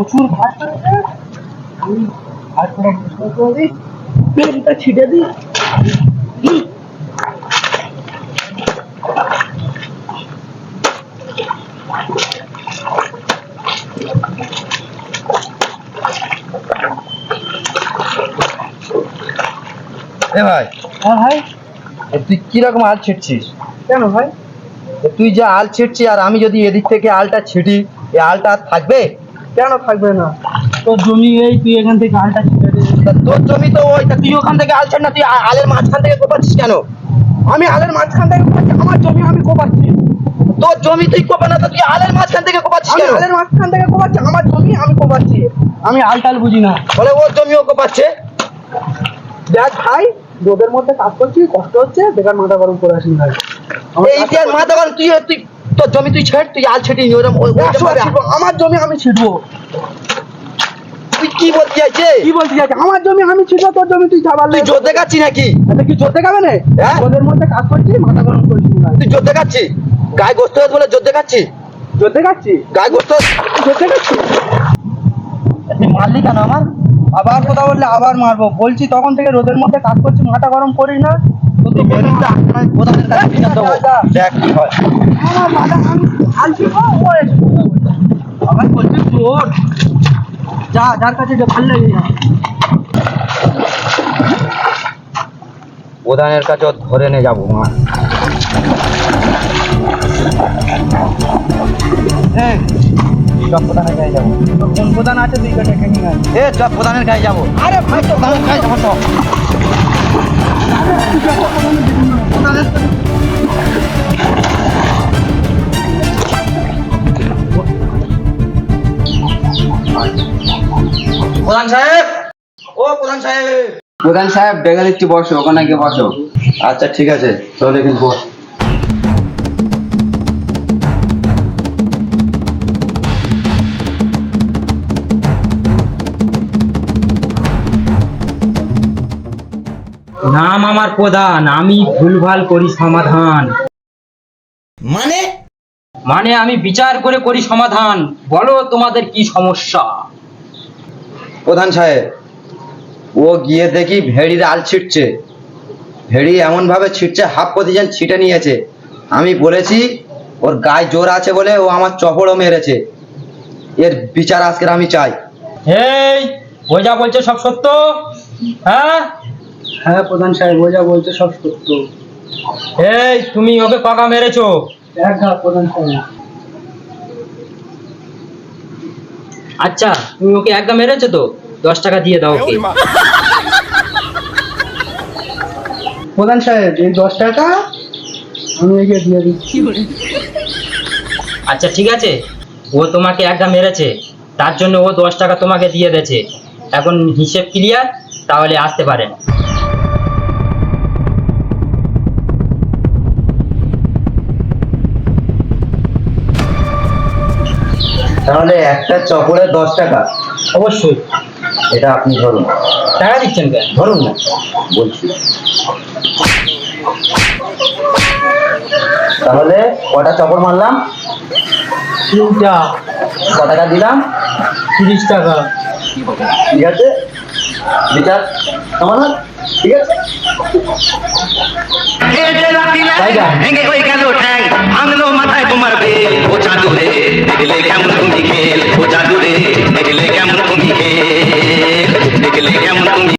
প্রচুর ভাত করেছে আমি ভাত পরিষ্কার করে। দিই তেলটা ছিটে দিই। এ ভাই হ্যাঁ ভাই? তুই কীরকম আল ছিটছিস? কেন ভাই? তুই যে আল ছিটছিস আর আমি যদি এদিক থেকে আলটা ছিটি এই আলটা আর থাকবে? কেন থাকবে না? তোর জমি এই তুই এখান থেকে আলটা তোর জমি তো ওই তা তুই ওখান থেকে আল না তুই আলের মাঝখান থেকে কোপাচ্ছিস কেন? আমি আলের মাঝখান থেকে কোপাচ্ছি, আমার জমি আমি কোপাচ্ছি। তোর জমি তুই কোপা না তুই আলের মাঝখান থেকে কোপাচ্ছিস আমি কেন? আলের মাঝখান থেকে কোপাচ্ছি আমার জমি আমি কোপাচ্ছি। আমি আলটাল বুঝি না। বলে ওর জমিও কোপাচ্ছে। দেখ ভাই রোদের মধ্যে কাজ করছি কষ্ট হচ্ছে বেকার মাথা গরম করে আসিনি ভাই। এই যে মাথা গরম তুই তুই তোর জমি তুই ছেড় তুই আল ছেটি ওরম ওই- ওই একশো জমি- আমার জমি আমি ছিটবো তুই কি বলতে চাইছে কি বলতে চাইছি আমার জমি আমি ছিটবো তোর জমি তুই তুই জোর দেখাচ্ছি নাকি? এটা কি জোর দেখাবে না? হ্যাঁ? রোদের মধ্যে কাজ করছি মাথা গরম তুই জোর দেখাচ্ছি গায়ে গোস্ত বলে জোর দেখাচ্ছি জোর দেখাচ্ছি গায়ে গোস্ত জোর দেখাচ্ছি তুই মারলি কেন আমার? আবার কথা বললে আবার মারবো। বলছি তখন থেকে রোদের মধ্যে কাজ করছি মাথা গরম করিস না। কাছে। দেখ কি হয় আমার বলছে। যা যার ভালো লাগে প্রধানের কাছে ধরে নিয়ে যাব মা প্রধানের কাছে যাব কোন প্রধান আছে তুই কাছে এ প্রধানের কাছে যাব আরে ভাই তো প্রধানের কাছে যাব তো প্রধান সাহেব! ও প্রধান সাহেব! প্রধান সাহেব বেগাল একটু বসো ওখানে গিয়ে বসো। আচ্ছা ঠিক আছে। তাহলে কিন্তু নাম আমার প্রধান আমি ভুলভাল করি সমাধান। মানে? মানে আমি বিচার করে করি সমাধান। বলো তোমাদের কি সমস্যা? প্রধান সাহেব ও গিয়ে দেখি ভেড়ির আল ছিটছে। ভেড়ি এমন ভাবে ছিটছে হাফ পজিশন ছিটে নিয়েছে। আমি বলেছি ওর গায়ে জোর আছে বলে ও আমার চপড়ও মেরেছে। এর বিচার আজকের আমি চাই। এই ও যা বলছে সব সত্য? হ্যাঁ? হ্যাঁ প্রধান সাহেব ও যা বলছে সব সত্য। এই তুমি ওকে কাকা মেরেছো? না প্রধান সাহেব। আচ্ছা তুমি ওকে একদম মেরেছো তো? দশ টাকা দিয়ে দাও ওকে। প্রধান সাহেব এই দশ টাকা আমি একে দিয়ে দিচ্ছি। আচ্ছা ঠিক আছে। ও তোমাকে একদম মেরেছে। তার জন্য ও দশ টাকা তোমাকে দিয়ে দিয়েছে। এখন হিসেব ক্লিয়ার তাহলে আসতে পারেন। তাহলে একটা চপড়ে দশ টাকা। অবশ্যই। এটা আপনি ধরুন। টাকা দিচ্ছেন কেন? ধরুন না। বলছি। তাহলে কটা চপড় মারলাম? তিনটা। ক টাকা দিলাম? তিরিশ টাকা। ঠিক আছে? বিচার। সমাধান ঠিক আছে? ভেঙে হয়ে গেল ঠ্যাং ভাঙলো মাথায় তোমার